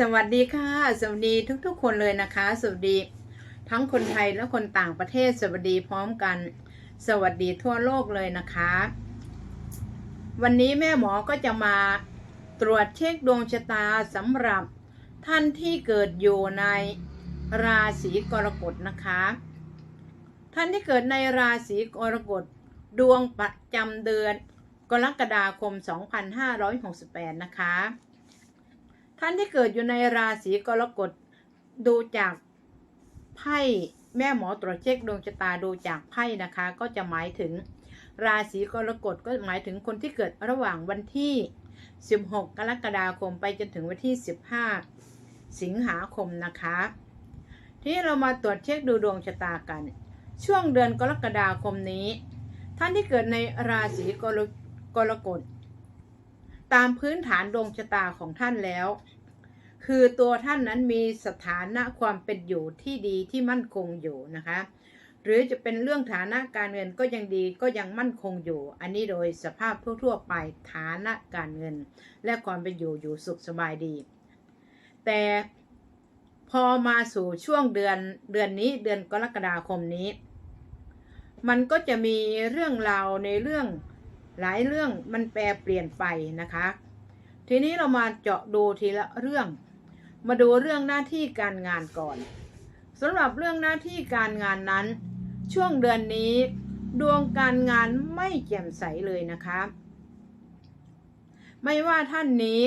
สวัสดีค่ะ สวัสดีทุกๆ คนเลยนะคะ สวัสดี ทั้งคนไทยและคนต่างประเทศสวัสดีพร้อมกัน สวัสดีทั่วโลกเลยนะคะ วันนี้แม่หมอก็จะมาตรวจเช็คดวงชะตาสำหรับท่านที่เกิดอยู่ในราศีกรกฎนะคะ ท่านที่เกิดในราศีกรกฎดวงประจำเดือนกรกฎาคม 2568 นะคะ ท่านที่เกิดอยู่ในราศีกรกฎดูจากไพ่แม่หมอตรวจเช็คดวงชะตาดูจากไพ่นะคะ ก็จะหมายถึง ราศีกรกฎก็หมายถึงคนที่เกิดระหว่างวันที่ 16 กรกฎาคมไปจนถึงวันที่ 15 สิงหาคมนะคะ ทีนี้เรามาตรวจเช็คดูดวงชะตากัน ช่วงเดือนกรกฎาคมนี้ ท่านที่เกิดในราศีกรกฎ ตามพื้นฐานดวงชะตาของท่านแล้ว คือตัวท่านนั้นมีสถานะความเป็นอยู่ที่ดีที่มั่นคงอยู่นะคะ หรือจะเป็นเรื่องฐานะการเงินก็ยังดีก็ยังมั่นคงอยู่ อันนี้โดยสภาพทั่วๆไปฐานะการเงิน และความเป็นอยู่อยู่สุขสบายดี แต่พอมาสู่ช่วงเดือนเดือนนี้เดือนกรกฎาคมนี้ มันก็จะมีเรื่องราวในเรื่อง หลายเรื่องมันแปรเปลี่ยนไปนะคะ ทีนี้เรามาเจาะดูทีละเรื่อง มาดูเรื่องหน้าที่การงานก่อนสำหรับเรื่องหน้าที่การงานนั้น ช่วงเดือนนี้ ดวงการงานไม่แจ่มใสเลยนะคะ ไม่ว่าท่านนี้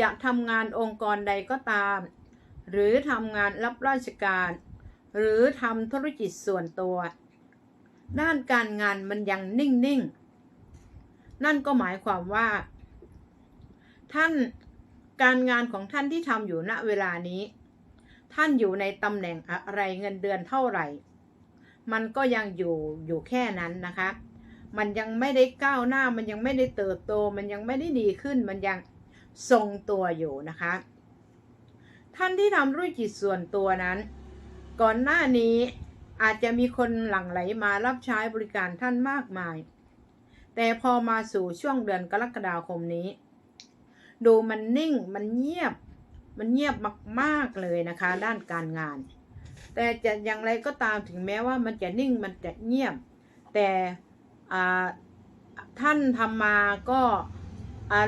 จะทำงานองค์กรใดก็ตาม หรือทำงานรับราชการ หรือทำธุรกิจส่วนตัว ด้านการงานมันยังนิ่งๆ นั่นก็หมายความว่า ท่านการงานของท่านที่ทำอยู่ณเวลานี้ ท่านอยู่ในตำแหน่งอะไรเงินเดือนเท่าไหร่ มันก็ยังอยู่อยู่แค่นั้นนะคะ มันยังไม่ได้ก้าวหน้า มันยังไม่ได้เติบโต มันยังไม่ได้ดีขึ้น มันยังทรงตัวอยู่นะคะ ท่านที่ทำธุรกิจส่วนตัวนั้น ก่อนหน้านี้อาจจะมีคนหลั่งไหลมารับใช้บริการท่านมากมาย แต่พอมาสู่ช่วงเดือนกรกฎาคมนี้ ดูมันนิ่งมันเงียบมันเงียบมากๆเลยนะคะ ด้านการงาน แต่จะอย่างไรก็ตามถึงแม้ว่ามันจะนิ่งมันจะเงียบ แต่ท่านทำมาก็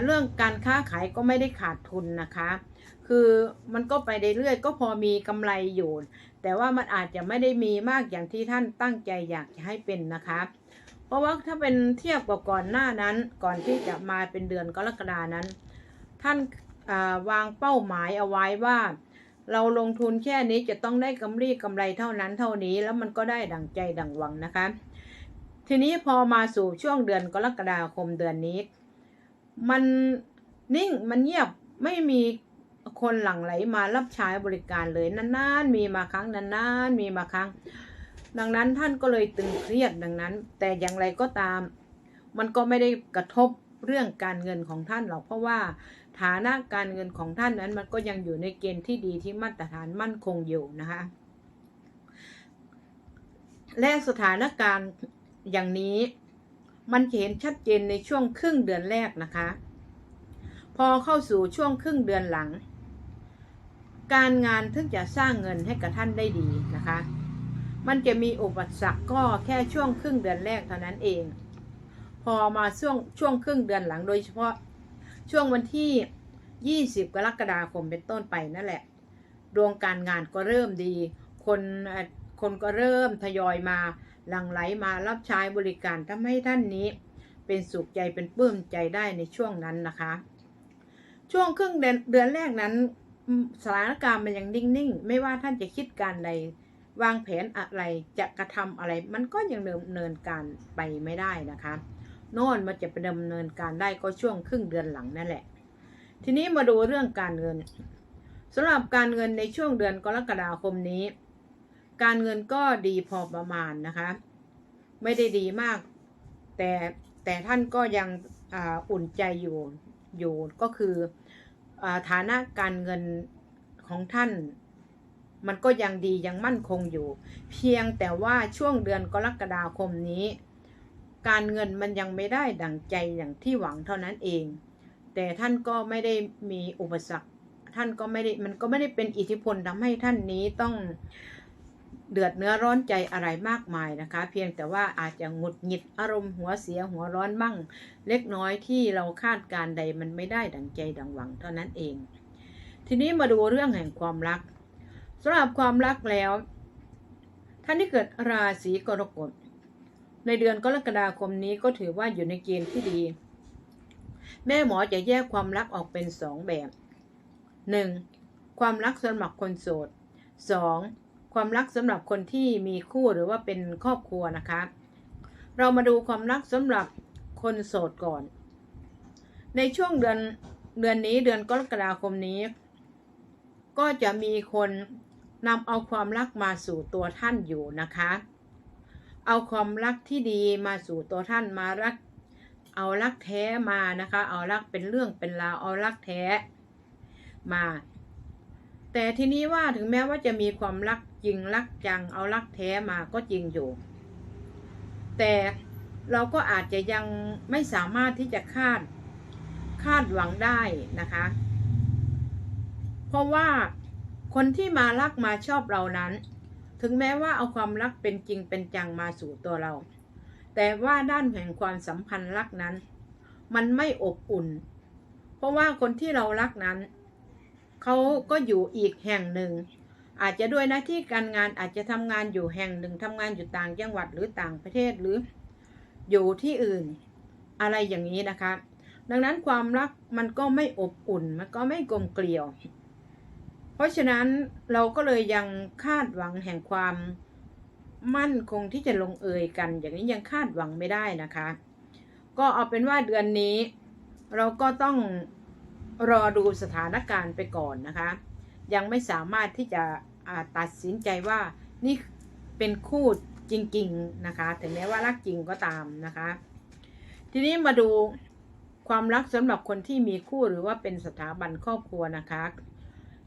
เรื่องการค้าขายก็ไม่ได้ขาดทุนนะคะ คือมันก็ไปเรื่อยๆก็พอมีกำไรอยู่ แต่ว่ามันอาจจะไม่ได้มีมากอย่างที่ท่านตั้งใจอยากจะให้เป็นนะคะ เพราะว่าถ้าเป็นเทียบกับก่อนหน้านั้น ก่อนที่จะมาเป็นเดือนกรกฎานั้น ท่านวางเป้าหมายเอาไว้ว่า เราลงทุนแค่นี้จะต้องได้กำไรกำไรเท่านั้นเท่านี้แล้วมันก็ได้ดังใจดังหวังนะคะ ทีนี้พอมาสู่ช่วงเดือนกรกฎาคมเดือนนี้ มันนิ่งมันเงียบไม่มีคนหลั่งไหลมารับใช้บริการเลยนานๆมีมาครั้งนานๆมีมาครั้ง ดังนั้นท่านก็เลยตึงเครียดดังนั้น แต่อย่างไรก็ตาม มันก็ไม่ได้กระทบเรื่องการเงินของท่านหรอกเพราะว่า ฐานะการเงินของท่านนั้นมันก็ยังอยู่ในเกณฑ์ที่ดีที่มาตรฐานมั่นคงอยู่นะคะและสถานการณ์อย่างนี้ มันเห็นชัดเจนในช่วงครึ่งเดือนแรกนะคะ พอเข้าสู่ช่วงครึ่งเดือนหลัง การงานถึงจะสร้างเงินให้กับท่านได้ดีนะคะ มันจะมีอุปสรรคก็แค่ช่วงครึ่งเดือนแรกเท่านั้นเอง พอมาช่วงช่วงครึ่งเดือนหลังโดยเฉพาะช่วงวันที่ 20 กรกฎาคมเป็นต้นไปนั่นแหละ ดวงการงานก็เริ่มดี คนคนก็เริ่มทยอยมาหลั่งไหลมารับใช้บริการทำให้ท่านนี้ เป็นสุขใจเป็นปลื้มใจได้ในช่วงนั้นนะคะ ช่วงครึ่งเดือนเดือนแรกนั้นสถานการณ์มันยังนิ่งๆ ไม่ว่าท่านจะคิดการใด วางแผนอะไรจะกระทำอะไร มันก็ยังดำเนินการไปไม่ได้นะคะโน่นมันจะไปดำเนินการได้ก็ช่วงครึ่งเดือนหลังนั่นแหละ ทีนี้มาดูเรื่องการเงินสำหรับการเงินในช่วงเดือนกรกฎาคมนี้ การเงินก็ดีพอประมาณนะคะ ไม่ได้ดีมาก แต่แต่ท่านก็ยังออุ่นใจอยู่อยู่ก็คืออฐานะการเงินของท่าน มันก็ยังดียังมั่นคงอยู่ เพียงแต่ว่าช่วงเดือนกรกฎาคมนี้ การเงินมันยังไม่ได้ดังใจอย่างที่หวังเท่านั้นเอง แต่ท่านก็ไม่ได้มีอุปสรรค ท่านก็ไม่ได้มันก็ไม่ได้เป็นอิทธิพลทำให้ท่านนี้ต้องเดือดเนื้อร้อนใจอะไรมากมายนะคะ เพียงแต่ว่าอาจจะหงุดหงิดอารมณ์หัวเสียหัวร้อนบ้างเล็กน้อยที่เราคาดการใดมันไม่ได้ดังใจดังหวังเท่านั้นเอง ทีนี้มาดูเรื่องแห่งความรัก สำหรับความรักแล้ว ท่านที่เกิดราศีกรกฎในเดือนกรกฎาคมนี้ก็ถือว่าอยู่ในเกณฑ์ที่ดี แม่หมอจะแยกความรักออกเป็นสองแบบ 1. ความรักสำหรับคนโสด 2. ความรักสำหรับคนที่มีคู่หรือว่าเป็นครอบครัวนะคะ เรามาดูความรักสำหรับคนโสดก่อน ในช่วงเดือนเดือนนี้เดือนกรกฎาคมนี้ ก็จะมีคน นำเอาความรักมาสู่ตัวท่านอยู่นะคะ เอาความรักที่ดีมาสู่ตัวท่านมารัก เอารักแท้มานะคะ เอารักเป็นเรื่องเป็นราวเอารักแท้มา แต่ทีนี้ว่าถึงแม้ว่าจะมีความรักจริงรักจังเอารักแท้มาก็จริงอยู่ แต่เราก็อาจจะยังไม่สามารถที่จะคาดคาดหวังได้นะคะ เพราะว่า คนที่มารักมาชอบเรานั้น ถึงแม้ว่าเอาความรักเป็นจริงเป็นจังมาสู่ตัวเรา แต่ว่าด้านแห่งความสัมพันธ์รักนั้น มันไม่อบอุ่น เพราะว่าคนที่เรารักนั้น เขาก็อยู่อีกแห่งหนึ่ง อาจจะด้วยหน้าที่การงานอาจจะทำงานอยู่แห่งหนึ่งทำงานอยู่ต่างจังหวัดหรือต่างประเทศหรือ อยู่ที่อื่น อะไรอย่างนี้นะคะ ดังนั้นความรักมันก็ไม่อบอุ่น มันก็ไม่กลมเกลียว ราะฉะนั้นเราก็เลยยังคาดหวังแห่งความมั่นคงที่จะลงเอยกัน อย่างนี้ยังคาดหวังไม่ได้นะคะ ก็เอาเป็นว่าเดือนนี้ เราก็ต้องรอดูสถานการณ์ไปก่อนนะคะ ยังไม่สามารถที่จะตัดสินใจว่านี่เป็นคู่จริง ๆนะคะ ถึงแม้ว่ารักจริงก็ตามนะคะ ทีนี้มาดูความรักสำหรับคนที่มีคู่หรือว่าเป็นสถาบันครอบครัวนะคะ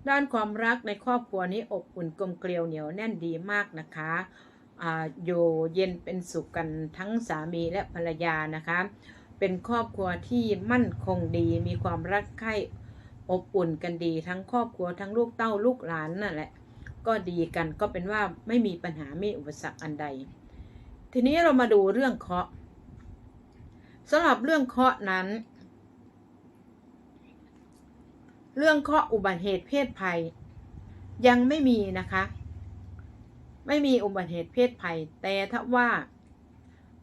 ด้านความรักในครอบครัวนี้อบอุ่นกลมเกลียวเหนียวแน่นดีมากนะคะออยู่เย็นเป็นสุขกันทั้งสามีและภรรยานะคะ เป็นครอบครัวที่มั่นคงดี มีความรักใคร่อบอุ่นกันดี ทั้งครอบครัวทั้งลูกเต้าลูกหลานนั่นแหละ ก็ดีกันก็เป็นว่าไม่มีปัญหาไม่อุปสรรคอันใด ทีนี้เรามาดูเรื่องเคาะสำหรับเรื่องเคาะนั้น เรื่องเคราะห์อุบัติเหตุเพศภัย ยังไม่มีนะคะ ไม่มีอุบัติเหตุเพศภัย แต่ถ้าว่า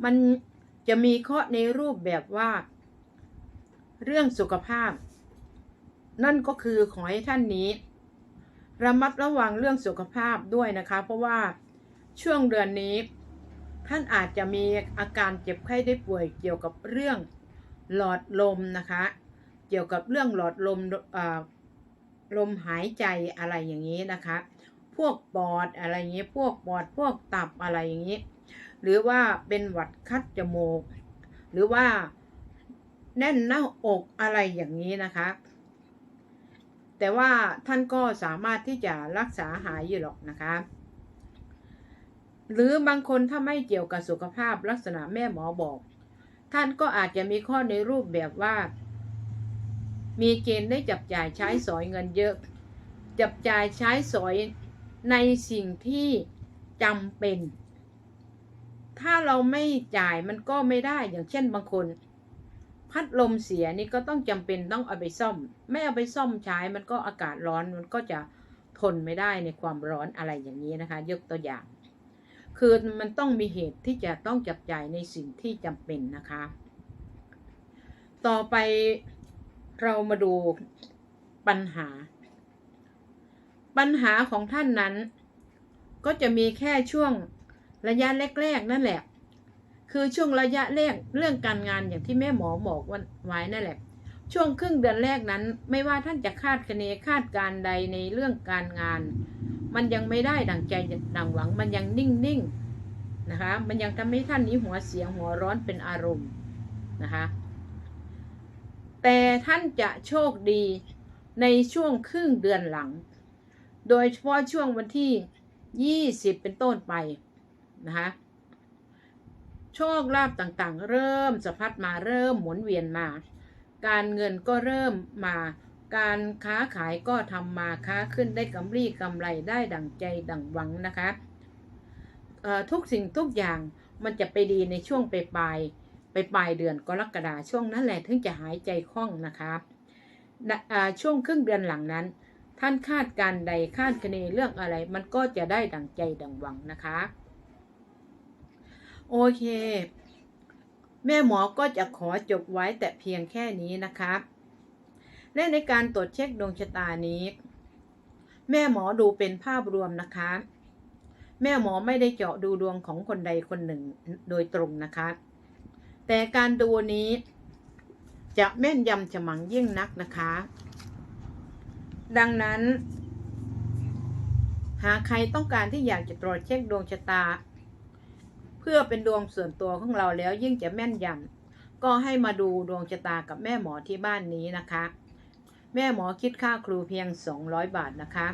มันจะมีเคราะห์ในรูปแบบว่า เรื่องสุขภาพ นั่นก็คือขอให้ท่านนี้ ระมัดระวังเรื่องสุขภาพด้วยนะคะ เพราะว่าช่วงเดือนนี้ ท่านอาจจะมีอาการเจ็บไข้ได้ป่วยเกี่ยวกับเรื่องหลอดลมนะคะ เกี่ยวกับเรื่องหลอดลมลมหายใจอะไรอย่างนี้นะคะ พวกปอดอะไรอย่างนี้ พวกปอดพวกตับอะไรอย่างนี้ หรือว่าเป็นหวัดคัดจมูก หรือว่าแน่นหน้าอกอะไรอย่างนี้นะคะ แต่ว่าท่านก็สามารถที่จะรักษาหายอยู่หรอกนะคะ หรือบางคนถ้าไม่เกี่ยวกับสุขภาพลักษณะแม่หมอบอก ท่านก็อาจจะมีข้อในรูปแบบว่า มีเกณฑ์ได้จับจ่ายใช้สอยเงินเยอะ จับจ่ายใช้สอยในสิ่งที่จำเป็น ถ้าเราไม่จ่ายมันก็ไม่ได้อย่างเช่นบางคน พัดลมเสียนี่ก็ต้องจำเป็นต้องเอาไปซ่อม ไม่เอาไปซ่อมใช้มันก็อากาศร้อนมันก็จะทนไม่ได้ในความร้อนอะไรอย่างนี้นะคะ ยกตัวอย่าง คือมันต้องมีเหตุที่จะต้องจับจ่ายในสิ่งที่จำเป็นนะคะ ต่อไป เรามาดูปัญหา ปัญหาของท่านนั้น ก็จะมีแค่ช่วงระยะแรกๆนั่นแหละ คือช่วงระยะแรกเรื่องการงานอย่างที่แม่หมอบอกวันไว้นั่นแหละ ช่วงครึ่งเดือนแรกนั้น ไม่ว่าท่านจะคาดคะเนคาดการใดในเรื่องการงาน มันยังไม่ได้ดังใจดังหวัง มันยังนิ่งๆนะคะ มันยังทำให้ท่านนี้หัวเสียงหัวร้อนเป็นอารมณ์นะคะ แต่ท่านจะโชคดีในช่วงครึ่งเดือนหลัง โดยเฉพาะช่วงวันที่ 20 เป็นต้นไปนะคะโชคลาภต่างๆ เริ่มสะพัดมาเริ่มหมุนเวียนมา การเงินก็เริ่มมา การค้าขายก็ทำมาค้าขึ้นได้กำไรกำไรได้ดั่งใจดั่งหวังนะคะทุกสิ่งทุกอย่างมันจะไปดีในช่วงปลายปลาย ไปปลายเดือนกรกฎาช่วงนั้นแหละถึงจะหายใจคล่องนะคะช่วงครึ่งเดือนหลังนั้น ท่านคาดการใดคาดคะเนเรื่องอะไร มันก็จะได้ดังใจดังหวังนะคะ โอเค แม่หมอก็จะขอจบไว้แต่เพียงแค่นี้นะคะและในการตรวจเช็คดวงชะตานี้ แม่หมอดูเป็นภาพรวมนะคะ แม่หมอไม่ได้เจาะดูดวงของคนใดคนหนึ่งโดยตรงนะคะ แต่การดูนี้จะแม่นยำฉมังยิ่งนักนะคะ ดังนั้น หากใครต้องการที่อยากจะตรวจเช็คดวงชะตา เพื่อเป็นดวงส่วนตัวของเราแล้วยิ่งจะแม่นยำก็ให้มาดูดวงชะตากับแม่หมอที่บ้านนี้นะคะ แม่หมอคิดค่าครูเพียง 200 บาทนะคะ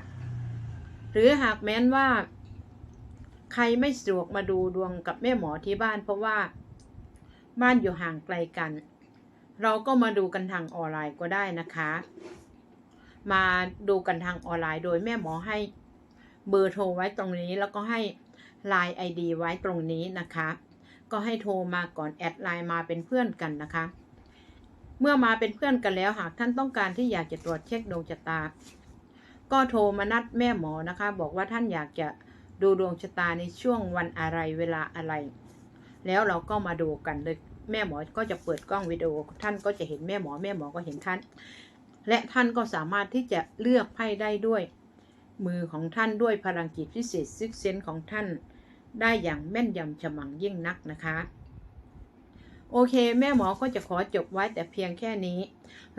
หรือหากแม้นว่า ใครไม่สะดวกมาดูดวงกับแม่หมอที่บ้านเพราะว่า บ้านอยู่ห่างไกลกัน เราก็มาดูกันทางออนไลน์ก็ได้นะคะ มาดูกันทางออนไลน์โดยแม่หมอให้เบอร์โทรไว้ตรงนี้แล้วก็ให้ Line ID ไว้ตรงนี้นะคะ ก็ให้โทรมาก่อนแอดไลน์มาเป็นเพื่อนกันนะคะ เมื่อมาเป็นเพื่อนกันแล้วหากท่านต้องการที่อยากจะตรวจเช็คดวงชะตา ก็โทรมานัดแม่หมอนะคะ บอกว่าท่านอยากจะดูดวงชะตาในช่วงวันอะไรเวลาอะไร แล้วเราก็มาดูกันเลยแม่หมอก็จะเปิดกล้องวิดีโอ ท่านก็จะเห็นแม่หมอแม่หมอก็เห็นท่าน และท่านก็สามารถที่จะเลือกไพ่ได้ด้วย มือของท่านด้วยพลังจิตพิเศษซิกเซนของท่าน ได้อย่างแม่นยำฉมังยิ่งนักนะคะโอเค แม่หมอก็จะขอจบไว้แต่เพียงแค่นี้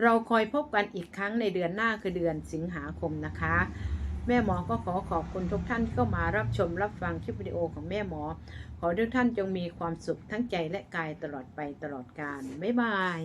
เราคอยพบกันอีกครั้งในเดือนหน้าคือเดือนสิงหาคมนะคะ แม่หมอก็ขอขอบคุณทุกท่านที่เข้ามารับชมรับฟังคลิปวิดีโอของแม่หมอ ขอทุกท่านจงมีความสุขทั้งใจและกายตลอดไปตลอดกาลบ๊ายบาย